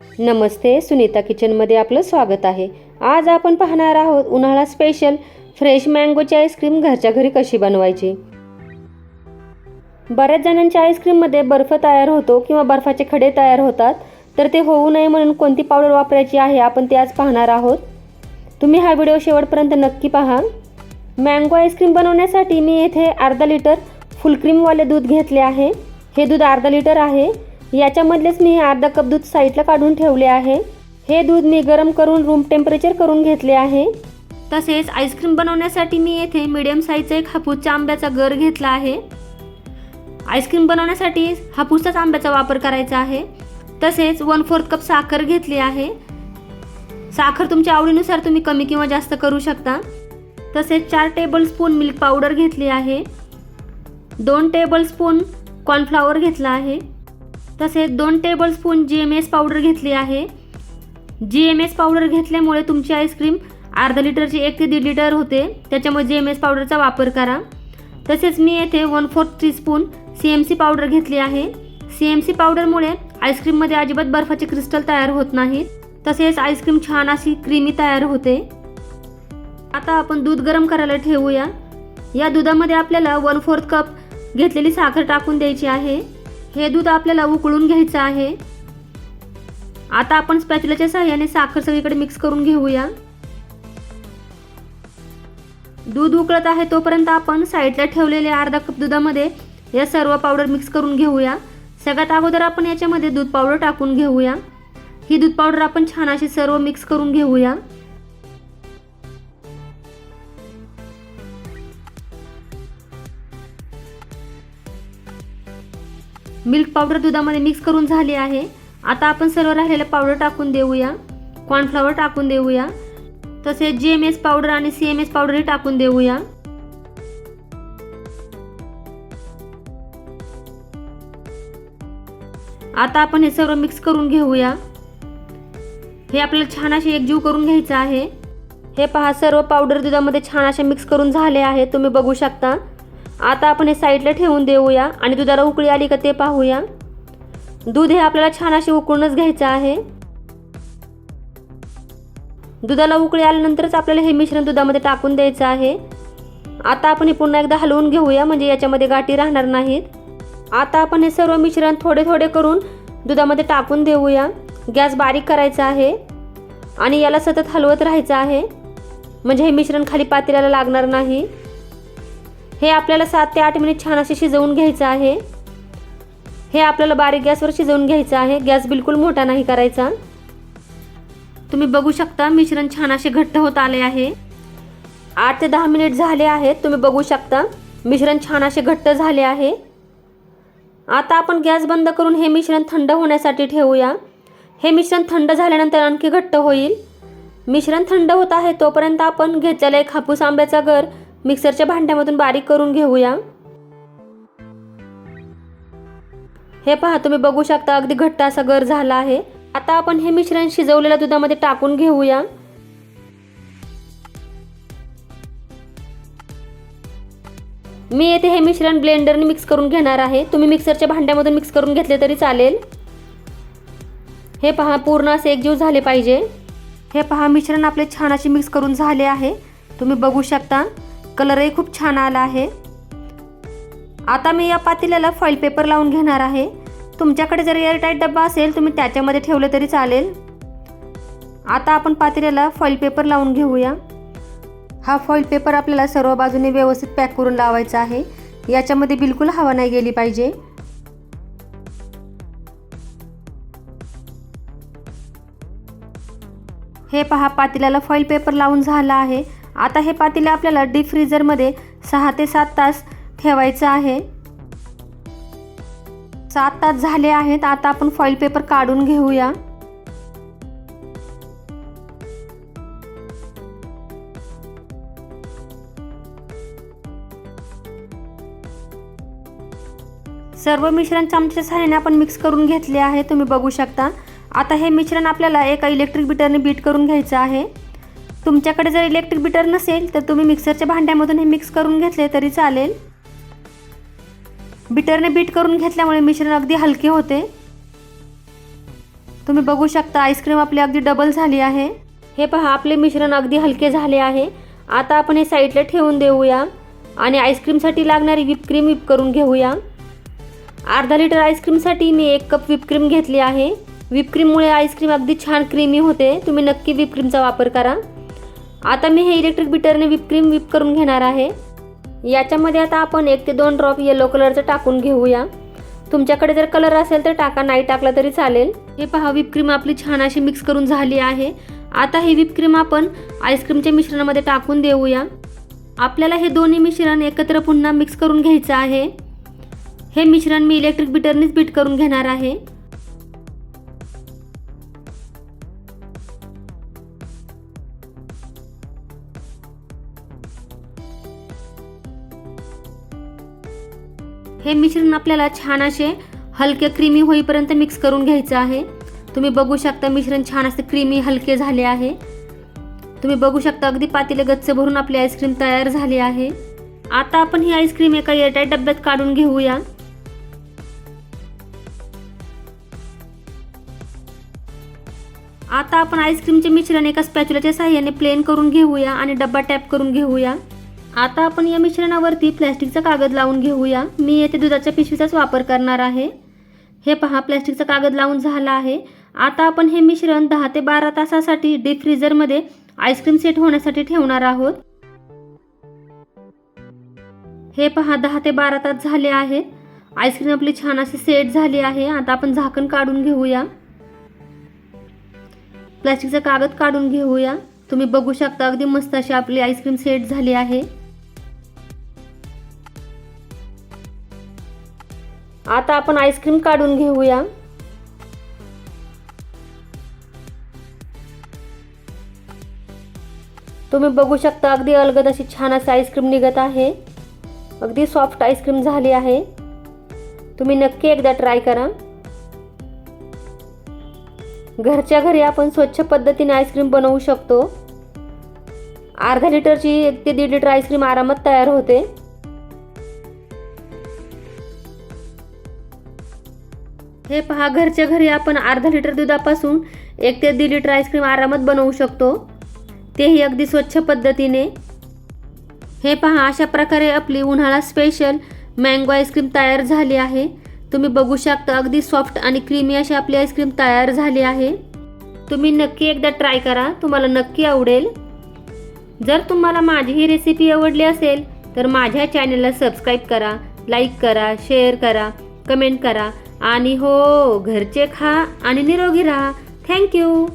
नमस्ते सुनीता किचनमध्ये आपलं स्वागत आहे. आज आपण पाहणार आहोत उन्हाळा स्पेशल फ्रेश मँगोची आईस्क्रीम घरच्या घरी कशी बनवायची. बऱ्याच जणांच्या आईस्क्रीममध्ये बर्फ तयार होतो किंवा बर्फाचे खडे तयार होतात तर ते होऊ नये म्हणून कोणती पावडर वापरायची आहे आपण ते आज पाहणार आहोत. तुम्ही हा व्हिडिओ शेवटपर्यंत नक्की पहा. मँगो आईस्क्रीम बनवण्यासाठी मी येथे अर्धा लिटर फुल क्रीमवाले दूध घेतले आहे. हे दूध अर्धा लिटर आहे. याच्यामधलेच मी अर्धा कप दूध साईडला काढून ठेवले आहे. हे दूध मी गरम करून रूम टेम्परेचर करून घेतले आहे. तसेच आईस्क्रीम बनवण्यासाठी मी येथे मिडियम साईजचा एक हापूसच्या आंब्याचा गर घेतला आहे. आईस्क्रीम बनवण्यासाठी हापूसचाच आंब्याचा वापर करायचा आहे. तसेच वन फोर्थ कप साखर घेतली आहे. साखर तुमच्या आवडीनुसार तुम्ही कमी किंवा जास्त करू शकता. तसेच चार टेबल स्पून मिल्क पावडर घेतली आहे. दोन टेबल स्पून कॉर्नफ्लॉवर घेतला आहे. तसेच दोन tablespoon G M S powder घेतली आहे. जी एम एस पावडर घेतल्यामुळे तुमची आईस्क्रीम अर्धा लिटरची एक ते दीड लिटर होते. त्याच्यामुळे जी एम एस पावडरचा वापर करा. तसेच मी येथे one fourth teaspoon C M C powder घेतली आहे. सी एम सी पावडरमुळे आईस्क्रीममध्ये अजिबात बर्फाचे क्रिस्टल तयार होत नाहीत तसेच आईस्क्रीम छान अशी क्रीमी तयार होते. आता आपण दूध गरम करायला ठेवूया. या दुधामध्ये आपल्याला वन फोर्थ कप घेतलेली साखर टाकून द्यायची आहे. हे दूध आपल्याला उकळून घ्यायचं आहे. आता आपण स्पॅच्युलाच्या सहाय्याने साखर सगळीकडे मिक्स करून घेऊया. दूध उकळत आहे तोपर्यंत आपण साईडला ठेवलेले अर्धा कप दुधामध्ये या सर्व पावडर मिक्स करून घेऊया. सगळ्यात अगोदर आपण याच्यामध्ये दूध पावडर टाकून घेऊया. ही दूध पावडर आपण छान अशी सर्व मिक्स करून घेऊया. मिल्क पावडर दुधामध्ये मिक्स करून झाली आहे. आता आपण सर्व राहिलेलं पावडर टाकून देऊया. कॉर्नफ्लॉवर टाकून देऊया. तसेच जी एम एस पावडर आणि सी एम एस पावडरही टाकून देऊया. आता आपण हे सर्व मिक्स करून घेऊया. हे आपल्याला छान असे एकजीव करून घ्यायचं आहे. हे पहा सर्व पावडर दुधामध्ये छान असे मिक्स करून झाले आहे. तुम्ही बघू शकता. आता आपण हे साईडला ठेवून देऊया. आणि दुधाला उकळी आली का ते पाहूया. दूध हे आपल्याला छान असे उकळूनच घ्यायचं आहे. दुधाला उकळी आल्यानंतरच आपल्याला हे मिश्रण दुधामध्ये टाकून द्यायचं आहे. आता आपण हे पुन्हा एकदा हलवून घेऊया म्हणजे याच्यामध्ये गाठी राहणार नाहीत. आता आपण हे सर्व मिश्रण थोडे थोडे करून दुधामध्ये टाकून देऊया. गॅस बारीक करायचा आहे. आणि याला सतत हलवत राहायचं आहे. म्हणजे हे मिश्रण खाली पातेल्याला लागणार नाही. हे आपल्याला सात ते आठ मिनिट छान असे शिजवून घ्यायचं आहे. हे आपल्याला बारीक गॅसवर शिजवून घ्यायचं आहे. गॅस बिलकुल मोठा नाही करायचा. तुम्ही बघू शकता मिश्रण छान असे घट्ट होत आले आहे. आठ ते दहा मिनिट झाले आहेत. तुम्ही बघू शकता मिश्रण छान असे घट्ट झाले आहे. आता आपण गॅस बंद करून हे मिश्रण थंड होण्यासाठी ठेवूया. हे मिश्रण थंड झाल्यानंतर आणखी घट्ट होईल. मिश्रण थंड होत आहे तोपर्यंत आपण घेतलेला एक हापूस आंब्याचा गर मिक्सरच्या भांड्यामधून बारीक करून घेऊया. हे पहा तुम्ही बघू शकता अगदी घट्ट असा गर झाला आहे. आता आपण हे मिश्रण शिजवलेल्या दुधामध्ये टाकून घेऊया. मी येथे हे मिश्रण ब्लेंडरने मिक्स करून घेणार आहे. तुम्ही मिक्सरच्या भांड्यामधून मिक्स करून घेतले तरी चालेल. हे पहा पूर्ण असे एकजीव झाले पाहिजे. हे पहा मिश्रण आपले छान असे मिक्स करून झाले आहे. तुम्ही बघू शकता. कलरही खूप छान आला आहे. आता मी या पातेल्याला फॉईल पेपर लावून घेणार आहे. तुमच्याकडे जर एअरटाईट डब्बा असेल तुम्ही त्याच्यामध्ये ठेवलं तरी चालेल. आता आपण पातेल्याला फॉईल पेपर लावून घेऊया. हा फॉईल पेपर आपल्याला सर्व बाजूने व्यवस्थित पॅक करून लावायचा आहे. याच्यामध्ये बिलकुल हवा नाही गेली पाहिजे. हे पहा पातेल्याला फॉईल पेपर लावून झाला आहे. आता हे पातेले आपल्याला डीप फ्रीजरमध्ये सहा ते सात तास ठेवायचं आहे. सात तास झाले आहेत. आता आपण फॉईल पेपर काढून घेऊया. सर्व मिश्रण चमच्या सहाय्याने आपण मिक्स करून घेतले आहे. तुम्ही बघू शकता. आता हे मिश्रण आपल्याला एका इलेक्ट्रिक बीटरने बीट करून घ्यायचं आहे. तुमच्याकडे जर इलेक्ट्रिक बिटर नसेल तर तुम्ही मिक्सरच्या भांड्यामधून हे मिक्स करून घेतले तरी चालेल. बिटरने बीट करून घेतल्यामुळे मिश्रण अगदी हलके होते. तुम्ही बघू शकता आईस्क्रीम आपली अगदी डबल झाली आहे. हे पहा आपले मिश्रण अगदी हलके झाले आहे. आता आपण हे साईडला ठेवून देऊया आणि आईस्क्रीमसाठी लागणारी विपक्रीम विप करून घेऊया. अर्धा लिटर आईस्क्रीमसाठी मी एक कप विपक्रीम घेतली आहे. विपक्रीममुळे आईस्क्रीम अगदी छान क्रीमी होते. तुम्ही नक्की विपक्रीमचा वापर करा. आता मी हे इलेक्ट्रिक बीटरने विपक्रीम क्रीम करून घेणार आहे. याच्यामध्ये आता आपण एक ते दोन ड्रॉप येलो कलरचं टाकून घेऊया. तुमच्याकडे जर कलर असेल तर टाका नाही टाकला तरी चालेल. हे पहा विपक्रीम आपली छान अशी मिक्स करून झाली आहे. आता ही विपक्रीम आपण आईस्क्रीमच्या मिश्रणामध्ये टाकून देऊया. आपल्याला हे दोन्ही मिश्रण एकत्र पुन्हा मिक्स करून घ्यायचं आहे. हे मिश्रण मी इलेक्ट्रिक बीटरनेच बीट करून घेणार आहे. हे मिश्रण आपल्याला छान असे हलके क्रीमी होईपर्यंत मिक्स करून घ्यायचं आहे. तुम्ही बघू शकता मिश्रण छान असे क्रीमी हलके झाले आहे. तुम्ही बघू शकता अगदी पातेले गच्च भरून आपली आईस्क्रीम तयार झाली आहे. आता आपण ही आईस्क्रीम एका एअरटाईट डब्यात काढून घेऊया. आता आपण आईस्क्रीमचे मिश्रण एका स्पॅच्युलाच्या साह्याने प्लेन करून घेऊया आणि डब्बा टॅप करून घेऊया. आता आपण या मिश्रणावरती प्लॅस्टिकचा कागद लावून घेऊया. मी येथे दुधाच्या पिशवीचाच वापर करणार आहे. हे पहा प्लॅस्टिकचा कागद लावून झाला आहे. आता आपण हे मिश्रण दहा ते बारा तासासाठी डीप फ्रीजरमध्ये आईस्क्रीम सेट होण्यासाठी ठेवणार आहोत. हे पहा दहा ते बारा तास झाले आहेत. आईस्क्रीम आपली छान अशी सेट झाली आहे. आता आपण झाकण काढून घेऊया. प्लॅस्टिकचा कागद काढून घेऊया. तुम्ही बघू शकता अगदी मस्त अशी आपली आईस्क्रीम सेट झाली आहे. आता आपण आईस्क्रीम काढून घेऊया. तुम्ही बघू शकता अगदी अलगद अशी छान अशी आईस्क्रीम निघत आहे. अगदी सॉफ्ट आईस्क्रीम झाली आहे. तुम्ही नक्की एकदा ट्राय करा. घरच्या घरी आपण स्वच्छ पद्धतीने आईस्क्रीम बनवू शकतो. अर्धा लिटरची एक ते दीड लिटर आईस्क्रीम आरामात तयार होते. हे पहा घरच्या घरी आपण अर्धा लिटर दुधापासून एक ते दीड लिटर आईस्क्रीम आरामात बनवू शकतो. तेही अगदी स्वच्छ पद्धतीने. हे पहा अशा प्रकारे आपली उन्हाळा स्पेशल मँगो आईस्क्रीम तयार झाली आहे. तुम्ही बघू शकता अगदी सॉफ्ट आणि क्रीमी अशी आपली आईस्क्रीम तयार झाली आहे. तुम्ही नक्की एकदा ट्राय करा तुम्हाला नक्की आवडेल. जर तुम्हाला माझी ही रेसिपी आवडली असेल तर माझ्या चॅनलला सबस्क्राईब करा लाईक करा शेअर करा कमेंट करा. आणि हो घरचे खा आणि निरोगी राहा. थँक्यू